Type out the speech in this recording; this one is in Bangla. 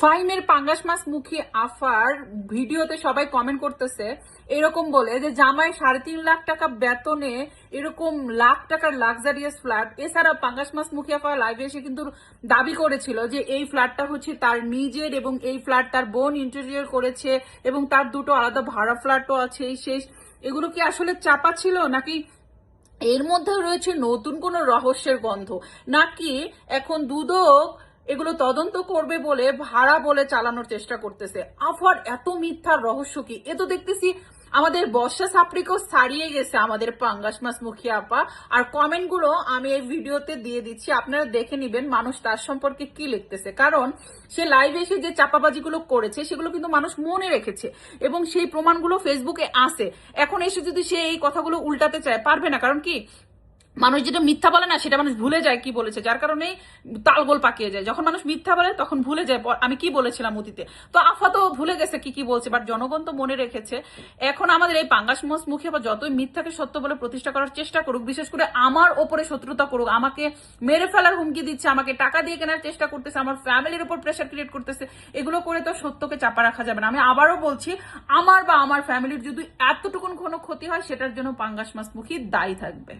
ফাইমের পাঙ্গাস মাছ মুখী আফার ভিডিওতে সবাই কমেন্ট করতেছে, এরকম বলে যে, জামাই সাড়ে তিন লাখ টাকা বেতনে এরকম লাখ টাকার লাক্সারিয়াস ফ্ল্যাট এছাড়া পাঙ্গাস মাছ মুখী আফা লাইভে এসে কিন্তু দাবি করেছিল যে, এই ফ্ল্যাটটা হচ্ছে তার নিজের এবং এই ফ্ল্যাট তার বোন ইন্টেরিয়র করেছে এবং তার দুটো আলাদা ভাড়া ফ্ল্যাটও আছে, এই শেষ। এগুলো কি আসলে চাপা ছিল নাকি এর মধ্যে রয়েছে নতুন কোনো রহস্যের গন্ধ? নাকি এখন দুদক এগুলো তদন্ত করবে বলে ভাড়া বলে চালানোর চেষ্টা করতেছে। আফার এত মিথ্যার রহস্য কি? এ তো দেখতেছি আমাদের বর্ষা সাপড়িকেও ছাড়িয়ে গেছে আমাদের পাঙ্গাস মাছ মুখিয়া আপা। আর কমেন্টগুলো আমি এই ভিডিওতে দিয়ে দিচ্ছি, আপনারা দেখে নিবেন মানুষ তার সম্পর্কে কি লিখতেছে। কারণ সে লাইভে এসে যে চাপাবাজিগুলো করেছে, সেগুলো কিন্তু মানুষ মনে রেখেছে এবং সেই প্রমাণগুলো ফেসবুকে আসে এখন এসে যদি সে এই কথাগুলো উল্টাতে চায়, পারবে না। কারণ কি? মানুষ যেটা মিথ্যা বলে না, সেটা মানুষ ভুলে যায় কি বলেছে। যার কারণেই তালগোল পাকিয়ে যায়। যখন মানুষ মিথ্যা বলে, তখন ভুলে যায়। আমি কি বলেছিলাম অতীতে? তো আফা তো ভুলে গেছে কি কি বলছে বাট জনগণ তো মনে রেখেছে। এখন আমাদের এই পাঙ্গাস মোস মুখে বা যতই মিথ্যাকে সত্য বলে প্রতিষ্ঠা করার চেষ্টা করুক, বিশেষ করে আমার ওপরে শত্রুতা করুক, আমাকে মেরে ফেলার হুমকি দিচ্ছে, আমাকে টাকা দিয়ে কেনার চেষ্টা করতেছে, আমার ফ্যামিলির উপর প্রেশার ক্রিয়েট করতেছে, এগুলো করে তো সত্যকে চাপা রাখা যাবে না। আমি আবারও বলছি, আমার বা আমার ফ্যামিলির যদি এতটুকুন কোনো ক্ষতি হয়, সেটার জন্য পাঙ্গাস মাস মুখী দায়ী থাকবে।